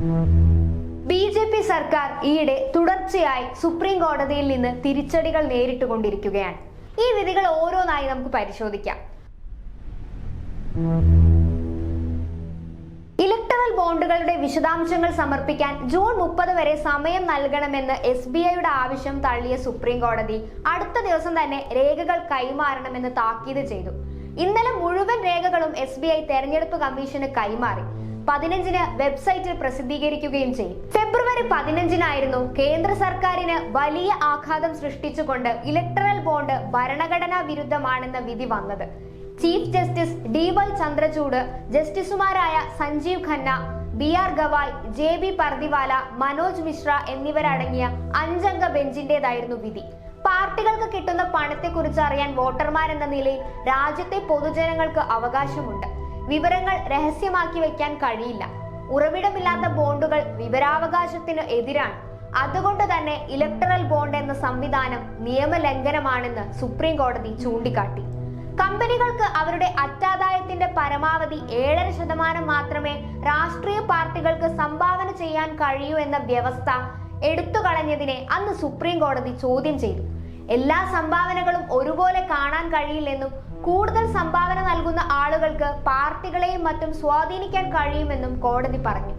B J P സർക്കാർ ഈയിടെ തുടർച്ചയായി സുപ്രീം കോടതിയിൽ നിന്ന് തിരിച്ചടികൾ നേരിട്ടുകൊണ്ടിരിക്കുകയാണ്. ഈ വിധികൾ ഓരോന്നായി നമുക്ക് പരിശോധിക്കാം. ഇലക്ടറൽ ബോണ്ടുകളുടെ വിശദാംശങ്ങൾ സമർപ്പിക്കാൻ ജൂൺ മുപ്പത് വരെ സമയം നൽകണമെന്ന് എസ് ബി ഐയുടെ ആവശ്യം തള്ളിയ സുപ്രീം കോടതി അടുത്ത ദിവസം തന്നെ രേഖകൾ കൈമാറണമെന്ന് താക്കീത് ചെയ്തു. ഇന്നലെ മുഴുവൻ രേഖകളും എസ് ബി ഐ തെരഞ്ഞെടുപ്പ് കമ്മീഷന് കൈമാറി. പതിനഞ്ചിന് വെബ്സൈറ്റിൽ പ്രസിദ്ധീകരിക്കുകയും ചെയ്യും. ഫെബ്രുവരി പതിനഞ്ചിനായിരുന്നു കേന്ദ്ര സർക്കാരിന് വലിയ ആഘാതം സൃഷ്ടിച്ചുകൊണ്ട് ഇലക്ട്രൽ ബോണ്ട് ഭരണഘടനാ വിരുദ്ധമാണെന്ന വിധി വന്നത്. Chief justice D Y Chandrachud ജസ്റ്റിസുമാരായ Sanjiv Khanna B R Gavai J B Pardiwala Manoj Mishra എന്നിവരടങ്ങിയ അഞ്ചംഗ ബെഞ്ചിന്റേതായിരുന്നു വിധി. പാർട്ടികൾക്ക് കിട്ടുന്ന പണത്തെക്കുറിച്ച് അറിയാൻ വോട്ടർമാരെന്ന നിലയിൽ രാജ്യത്തെ പൊതുജനങ്ങൾക്ക് അവകാശമുണ്ട്. വിവരങ്ങൾ രഹസ്യമാക്കി വയ്ക്കാൻ കഴിയില്ല. ഉറവിടമില്ലാത്ത ബോണ്ടുകൾ വിവരാവകാശത്തിന് എതിരാണ്. അതുകൊണ്ട് തന്നെ ഇലക്ടറൽ ബോണ്ട് എന്ന സംവിധാനം നിയമലംഘനമാണെന്ന് സുപ്രീം കോടതി ചൂണ്ടിക്കാട്ടി. കമ്പനികൾക്ക് അവരുടെ അറ്റാദായത്തിന്റെ പരമാവധി ഏഴര ശതമാനം മാത്രമേ രാഷ്ട്രീയ പാർട്ടികൾക്ക് സംഭാവന ചെയ്യാൻ കഴിയൂ എന്ന വ്യവസ്ഥ എടുത്തു കളഞ്ഞതിനെ അന്ന് സുപ്രീം കോടതി ചോദ്യം ചെയ്തു. എല്ലാ സംഭാവനകളും ഒരുപോലെ കാണാൻ കഴിയില്ലെന്നും കൂടുതൽ സംഭാവന നൽകുന്ന ആളുകൾക്ക് പാർട്ടികളെയും മറ്റും സ്വാധീനിക്കാൻ കഴിയുമെന്നും കോടതി പറഞ്ഞു.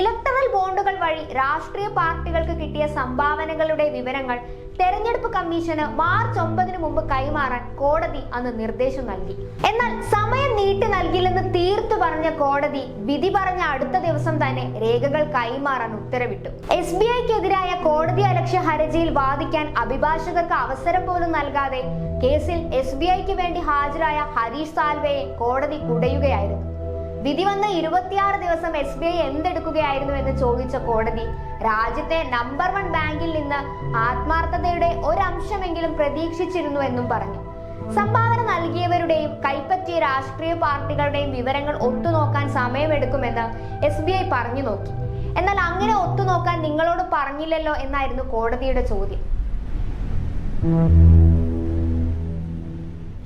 ഇലക്ടറൽ ബോണ്ടുകൾ വഴി രാഷ്ട്രീയ പാർട്ടികൾക്ക് കിട്ടിയ സംഭാവനകളുടെ വിവരങ്ങൾ തെരഞ്ഞെടുപ്പ് കമ്മീഷന് മാർച്ച് ഒമ്പതിന് മുമ്പ് കൈമാറാൻ കോടതി അന്ന് നിർദ്ദേശം നൽകി. എന്നാൽ സമയം നീട്ടി നൽകില്ലെന്ന് തീർത്തു പറഞ്ഞ കോടതി വിധി പറഞ്ഞ അടുത്ത ദിവസം തന്നെ രേഖകൾ കൈമാറാൻ ഉത്തരവിട്ടു. എസ് ബി ഐക്കെതിരായ കോടതി അലക്ഷ്യ ഹർജിയിൽ വാദിക്കാൻ അഭിഭാഷകർക്ക് അവസരം പോലും നൽകാതെ കേസിൽ എസ് ബി ഐക്ക് വേണ്ടി ഹാജരായ ഹരീഷ് സാൽവയെ കോടതി കുടയുകയായിരുന്നു. വിധി വന്ന ഇരുപത്തിയാറ് ദിവസം എസ് ബി ഐ എന്തെടുക്കുകയായിരുന്നു എന്ന് ചോദിച്ച കോടതി രാജ്യത്തെ നമ്പർ വൺ ബാങ്കിൽ നിന്ന് ആത്മാർത്ഥതയുടെ ഒരംശമെങ്കിലും പ്രതീക്ഷിച്ചിരുന്നു എന്നും പറഞ്ഞു. സംഭാവന നൽകിയവരുടെയും കൈപ്പറ്റിയ രാഷ്ട്രീയ പാർട്ടികളുടെയും വിവരങ്ങൾ ഒത്തുനോക്കാൻ സമയമെടുക്കുമെന്ന് എസ് ബി ഐ പറഞ്ഞു നോക്കി. എന്നാൽ അങ്ങനെ ഒത്തുനോക്കാൻ നിങ്ങളോട് പറഞ്ഞില്ലല്ലോ എന്നായിരുന്നു കോടതിയുടെ ചോദ്യം.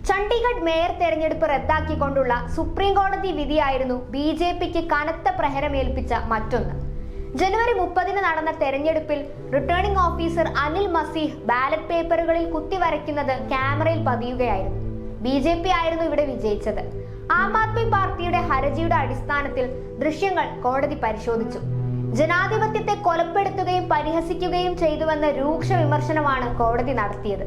ചണ്ഡീഗഡ് മേയർ തെരഞ്ഞെടുപ്പ് റദ്ദാക്കിക്കൊണ്ടുള്ള സുപ്രീം കോടതി വിധിയായിരുന്നു ബി ജെ പിക്ക് കനത്ത പ്രഹരമേൽപ്പിച്ച മറ്റൊന്ന്. ജനുവരി മുപ്പതിന് നടന്ന തെരഞ്ഞെടുപ്പിൽ returning officer Anil Masih ballot പേപ്പറുകളിൽ കുത്തിവരയ്ക്കുന്നത് ക്യാമറയിൽ പതിയുകയായിരുന്നു. ബി ജെ പി ആയിരുന്നു ഇവിടെ വിജയിച്ചത്. ആം ആദ്മി പാർട്ടിയുടെ ഹർജിയുടെ അടിസ്ഥാനത്തിൽ ദൃശ്യങ്ങൾ കോടതി പരിശോധിച്ചു. ജനാധിപത്യത്തെ കൊലപ്പെടുത്തുകയും പരിഹസിക്കുകയും ചെയ്തുവെന്ന രൂക്ഷ വിമർശനമാണ് കോടതി നടത്തിയത്.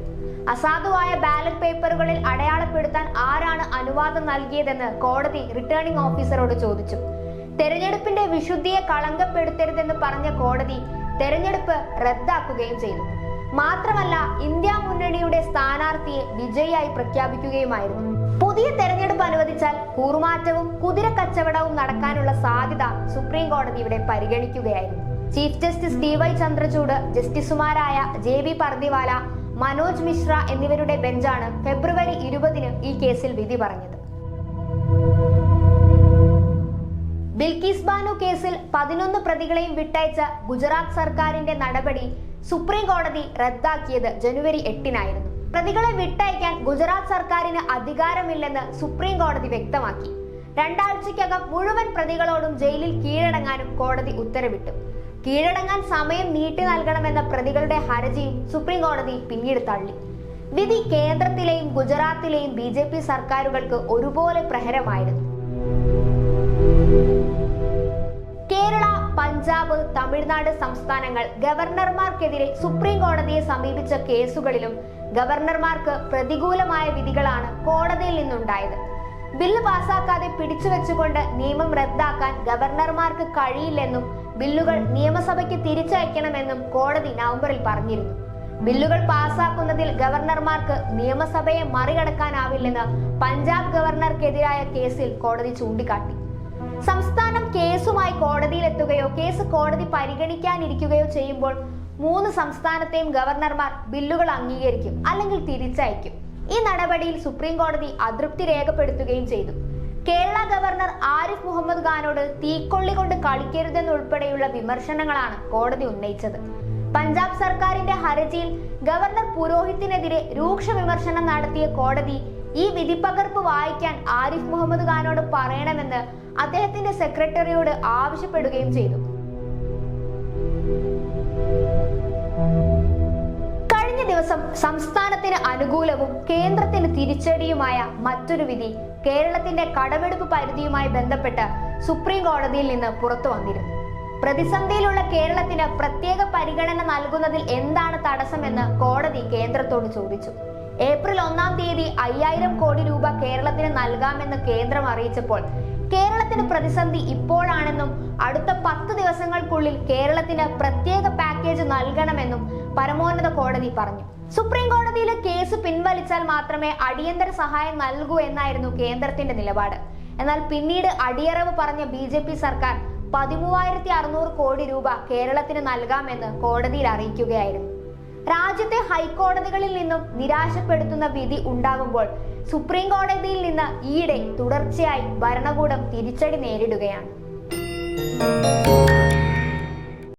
അസാധുവായ ബാലറ്റ് പേപ്പറുകളിൽ അടയാളപ്പെടുത്താൻ ആരാണ് അനുവാദം നൽകിയതെന്ന് കോടതി റിട്ടേണിംഗ് ഓഫീസറോട് ചോദിച്ചു. തെരഞ്ഞെടുപ്പിന്റെ വിശുദ്ധിയെ കളങ്കപ്പെടുത്തരുതെന്ന് പറഞ്ഞ കോടതി തെരഞ്ഞെടുപ്പ് റദ്ദാക്കുകയും ചെയ്തു. മാത്രമല്ല ഇന്ത്യ മുന്നണിയുടെ സ്ഥാനാർത്ഥിയെ വിജയിയായി പ്രഖ്യാപിക്കുകയുമായിരുന്നു. പുതിയ തെരഞ്ഞെടുപ്പ് അനുവദിച്ചാൽ കൂറുമാറ്റവും കുതിര കച്ചവടവും നടക്കാനുള്ള സാധ്യത സുപ്രീം കോടതി ഇവിടെ പരിഗണിക്കുകയായിരുന്നു. Chief justice D Y Chandrachud ജസ്റ്റിസുമാരായ ജെ ബി പർദിവാല മനോജ് മിശ്ര എന്നിവരുടെ ബെഞ്ചാണ് ഫെബ്രുവരി ഇരുപതിന് ഈ കേസിൽ വിധി പറഞ്ഞത്. ബിൽക്കിസ് ബാനു കേസിൽ പതിനൊന്ന് പ്രതികളെയും വിട്ടയച്ച ഗുജറാത്ത് സർക്കാരിന്റെ നടപടി സുപ്രീം കോടതി റദ്ദാക്കിയത് ജനുവരി എട്ടിനായിരുന്നു. പ്രതികളെ വിട്ടയക്കാൻ ഗുജറാത്ത് സർക്കാരിന് അധികാരമില്ലെന്ന് സുപ്രീം കോടതി വ്യക്തമാക്കി. രണ്ടാഴ്ചയ്ക്കകം മുഴുവൻ പ്രതികളോടും ജയിലിൽ കീഴടങ്ങാനും കോടതി ഉത്തരവിട്ടു. കീഴടങ്ങാൻ സമയം നീട്ടി നൽകണമെന്ന പ്രതികളുടെ ഹർജിയും സുപ്രീം കോടതി പിന്നീട് തള്ളി. വിധി കേന്ദ്രത്തിലെയും ഗുജറാത്തിലെയും ബി സർക്കാരുകൾക്ക് ഒരുപോലെ പ്രഹരമായിരുന്നു. തമിഴ്നാട് സംസ്ഥാനങ്ങൾ ഗവർണർമാർക്കെതിരെ സുപ്രീം കോടതിയെ സമീപിച്ച കേസുകളിലും ഗവർണർമാർക്ക് പ്രതികൂലമായ വിധികളാണ് കോടതിയിൽ നിന്നുണ്ടായത്. ബില്ല് പാസാക്കാതെ പിടിച്ചുവെച്ചുകൊണ്ട് നിയമം റദ്ദാക്കാൻ ഗവർണർമാർക്ക് കഴിയില്ലെന്നും ബില്ലുകൾ നിയമസഭയ്ക്ക് തിരിച്ചയക്കണമെന്നും കോടതി നവംബറിൽ പറഞ്ഞിരുന്നു. ബില്ലുകൾ പാസാക്കുന്നതിൽ ഗവർണർമാർക്ക് നിയമസഭയെ മറികടക്കാനാവില്ലെന്ന് പഞ്ചാബ് ഗവർണർക്കെതിരായ കേസിൽ കോടതി ചൂണ്ടിക്കാട്ടി. സംസ്ഥാനം കേസുമായി കോടതിയിലെത്തുകയോ കേസ് കോടതി പരിഗണിക്കാനിരിക്കുകയോ ചെയ്യുമ്പോൾ മൂന്ന് സംസ്ഥാനത്തെയും ഗവർണർമാർ ബില്ലുകൾ അംഗീകരിക്കും അല്ലെങ്കിൽ തിരിച്ചയക്കും. ഈ നടപടിയിൽ സുപ്രീം കോടതി അതൃപ്തി രേഖപ്പെടുത്തുകയും ചെയ്തു. കേരള ഗവർണർ ആരിഫ് മുഹമ്മദ് ഖാനോട് തീക്കൊള്ളി കൊണ്ട് കളിക്കരുതെന്നുൾപ്പെടെയുള്ള വിമർശനങ്ങളാണ് കോടതി ഉന്നയിച്ചത്. പഞ്ചാബ് സർക്കാരിന്റെ ഹർജിയിൽ ഗവർണർ പുരോഹിത്തിനെതിരെ രൂക്ഷ വിമർശനം നടത്തിയ കോടതി ഈ വിധിപ്പകർപ്പ് വായിക്കാൻ ആരിഫ് മുഹമ്മദ് ഖാനോട് പറയണമെന്ന് അദ്ദേഹത്തിന്റെ സെക്രട്ടറിയോട് ആവശ്യപ്പെടുകയും ചെയ്തു. കഴിഞ്ഞ ദിവസം സംസ്ഥാനത്തിന് അനുകൂലവും കേന്ദ്രത്തിന് തിരിച്ചടിയുമായ മറ്റൊരു വിധി കേരളത്തിന്റെ കടമെടുപ്പ് പരിധിയുമായി ബന്ധപ്പെട്ട് സുപ്രീം കോടതിയിൽ നിന്ന് പുറത്തു വന്നിരുന്നു. പ്രതിസന്ധിയിലുള്ള കേരളത്തിന് പ്രത്യേക പരിഗണന നൽകുന്നതിൽ എന്താണ് തടസ്സമെന്ന് കോടതി കേന്ദ്രത്തോട് ചോദിച്ചു. ഏപ്രിൽ ഒന്നാം തീയതി അയ്യായിരം കോടി രൂപ കേരളത്തിന് നൽകാമെന്ന് കേന്ദ്രം അറിയിച്ചപ്പോൾ കേരളത്തിന് പ്രതിസന്ധി ഇപ്പോഴാണെന്നും അടുത്ത പത്ത് ദിവസങ്ങൾക്കുള്ളിൽ കേരളത്തിന് പ്രത്യേക പാക്കേജ് നൽകണമെന്നും പരമോന്നത കോടതി പറഞ്ഞു. സുപ്രീം കോടതിയിലെ കേസ് പിൻവലിച്ചാൽ മാത്രമേ അടിയന്തര സഹായം നൽകൂ എന്നായിരുന്നു കേന്ദ്രത്തിന്റെ നിലപാട്. എന്നാൽ പിന്നീട് അടിയറവ് പറഞ്ഞ ബി ജെ പി സർക്കാർ പതിമൂവായിരത്തി അറുന്നൂറ് കോടി രൂപ കേരളത്തിന് നൽകാമെന്ന് കോടതിയിൽ അറിയിക്കുകയായിരുന്നു. രാജ്യത്തെ ഹൈക്കോടതികളിൽ നിന്നും നിരാശപ്പെടുത്തുന്ന വിധി ഉണ്ടാകുമ്പോൾ സുപ്രീം കോടതിയിൽ നിന്ന് ഈയിടെ തുടർച്ചയായി ഭരണകൂടം തിരിച്ചടി നേരിടുകയാണ്.